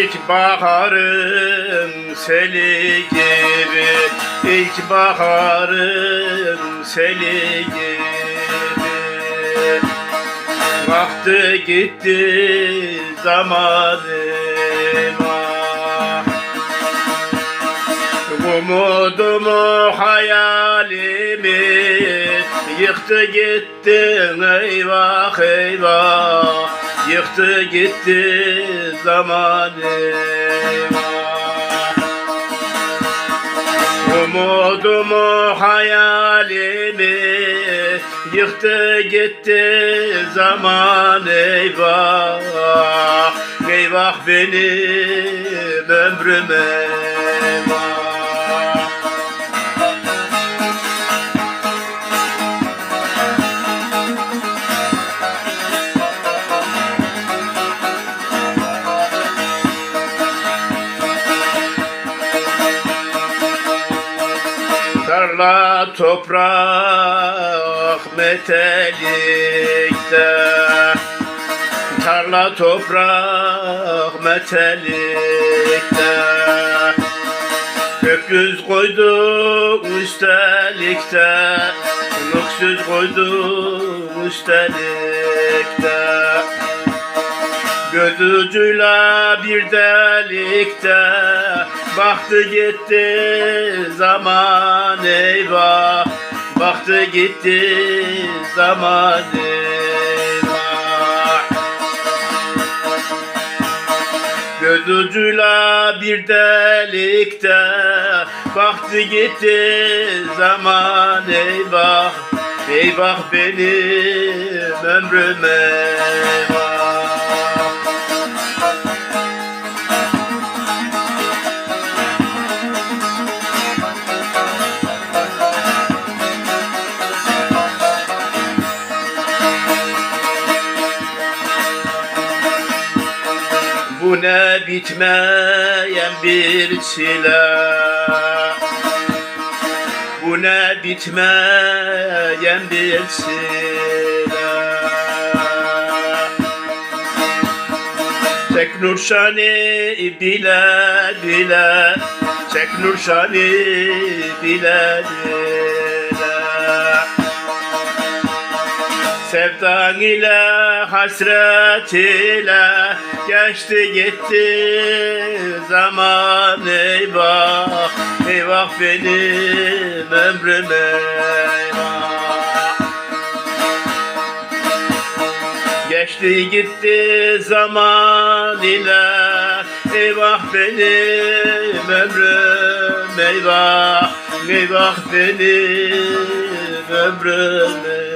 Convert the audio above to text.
İlk baharın seli gibi İlk baharın seli gibi. Vakti gitti zamanım ah Umudumu hayalimi Yıktı gitti eyvah eyvah Yıktı gitti zamanım ah Umudumu hayalimi Yıktı gitti zaman eyvah. Eyvah benim ömrüme Tarla toprak metelikte. Tarla toprak metelikte. Öküz koyduk üstelik de Öksüz koyduk üstelik de Göz ucuyla bir delikte Baktı gitti zaman eyvah. Baktı gitti zaman eyvah. Göz ucuyla bir delikte. Baktı gitti zaman eyvah. Eyvah benim ömrüme eyvah Bu ne bitmeyen bir çile? Bu ne bitmeyen bir çile? Çek Nurşani bile bile Çek Nurşani bile bile Sevdan ile hasret ile geçti gitti zaman. Eyvah eyvah benim ömrüme eyvah. Geçti gitti zaman ile eyvah benim ömrüm eyvah. Eyvah benim ömrüm eyvah